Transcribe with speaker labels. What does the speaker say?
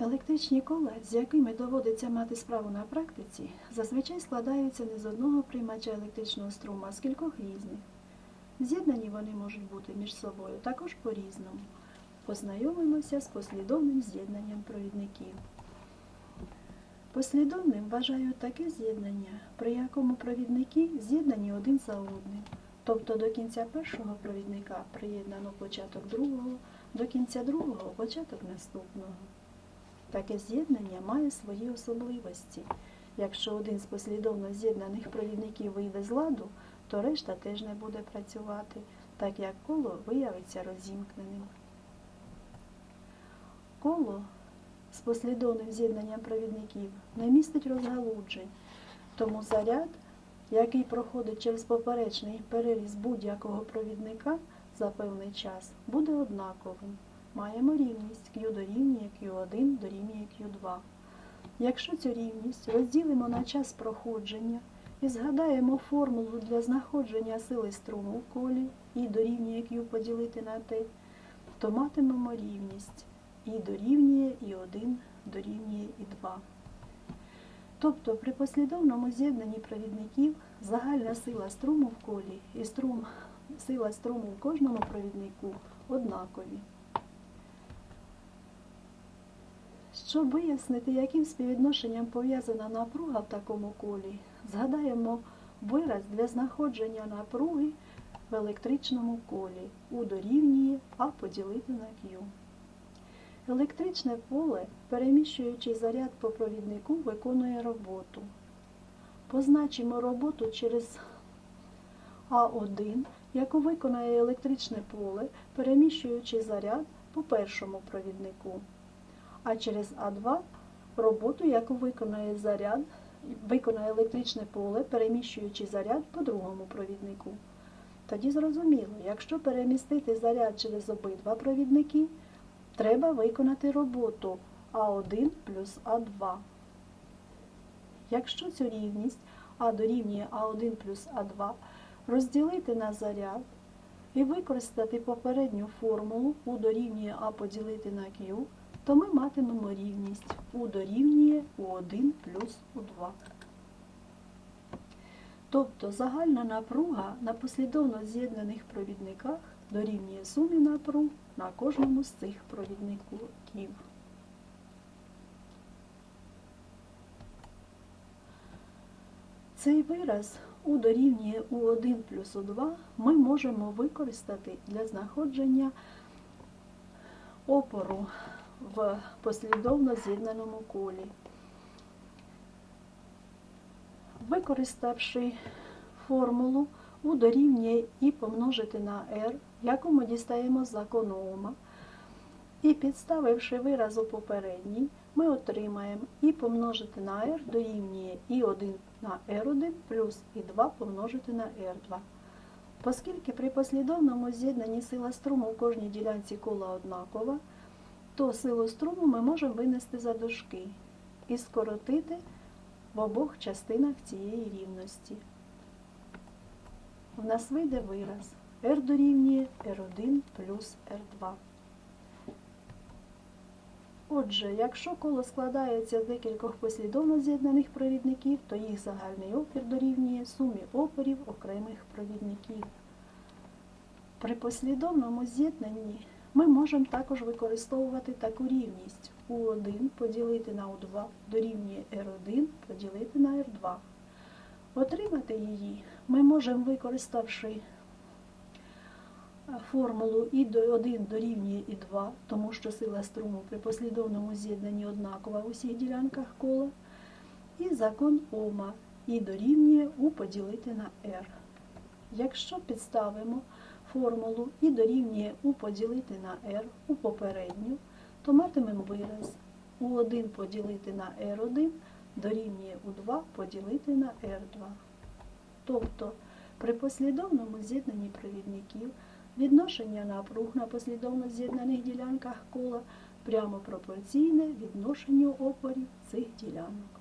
Speaker 1: Електричні кола, з якими доводиться мати справу на практиці, зазвичай складаються не з одного приймача електричного струму, а з кількох різних. З'єднані вони можуть бути між собою також по-різному. Познайомимося з послідовним з'єднанням провідників. Послідовним вважають таке з'єднання, при якому провідники з'єднані один за одним. Тобто до кінця першого провідника приєднано початок другого, до кінця другого початок наступного. Таке з'єднання має свої особливості. Якщо один з послідовно з'єднаних провідників вийде з ладу, то решта теж не буде працювати, так як коло виявиться розімкненим. Коло з послідовним з'єднанням провідників не містить розгалуджень, тому заряд, який проходить через поперечний переріз будь-якого провідника за певний час, буде однаковим. Маємо рівність Q дорівнює Q1 дорівнює Q2. Якщо цю рівність розділимо на час проходження і згадаємо формулу для знаходження сили струму в колі і дорівнює Q поділити на T, то матимемо рівність і дорівнює і 1 дорівнює і 2. Тобто при послідовному з'єднанні провідників загальна сила струму в колі і струм, сила струму в кожному провіднику однакові. Щоб вияснити, яким співвідношенням пов'язана напруга в такому колі, згадаємо вираз для знаходження напруги в електричному колі У дорівнює А поділити на Q. Електричне поле, переміщуючи заряд по провіднику, виконує роботу. Позначимо роботу через А1, яку виконає електричне поле, переміщуючи заряд по першому провіднику а через А2 роботу, яку виконає заряд, виконає електричне поле, переміщуючи заряд по другому провіднику. Тоді зрозуміло, якщо перемістити заряд через обидва провідники, треба виконати роботу А1 плюс А2. Якщо цю рівність А дорівнює А1 плюс А2 розділити на заряд і використати попередню формулу У дорівнює А поділити на Q, то ми матимемо рівність У дорівнює У1 плюс У2. Тобто загальна напруга на послідовно з'єднаних провідниках дорівнює сумі напруг на кожному з цих провідників. Цей вираз У дорівнює У1 плюс У2 ми можемо використати для знаходження опору в послідовно з'єднаному колі. Використавши формулу У дорівнює І помножити на R, яку ми дістаємо з закону Ома, і підставивши вираз у попередній, ми отримаємо І помножити на R дорівнює І1 на R1 плюс І2 помножити на R2. Оскільки при послідовному з'єднанні сила струму в кожній ділянці кола однакова, то силу струму ми можемо винести за дужки і скоротити в обох частинах цієї рівності. В нас вийде вираз R дорівнює R1 плюс R2. Отже, якщо коло складається з декількох послідовно з'єднаних провідників, то їх загальний опір дорівнює сумі опорів окремих провідників. При послідовному з'єднанні ми можемо також використовувати таку рівність У1 поділити на У2 дорівнює R1 поділити на R2. Отримати її ми можемо, використавши формулу І1 дорівнює І2, тому що сила струму при послідовному з'єднанні однакова в усіх ділянках кола, і закон Ома І дорівнює У поділити на R. Якщо підставимо формулу і дорівнює У поділити на R у попередню, то матимемо вираз У1 поділити на R1 дорівнює У2 поділити на R2. Тобто при послідовному з'єднанні провідників відношення напруг на послідовно з'єднаних ділянках кола прямо пропорційне відношенню опорів цих ділянок.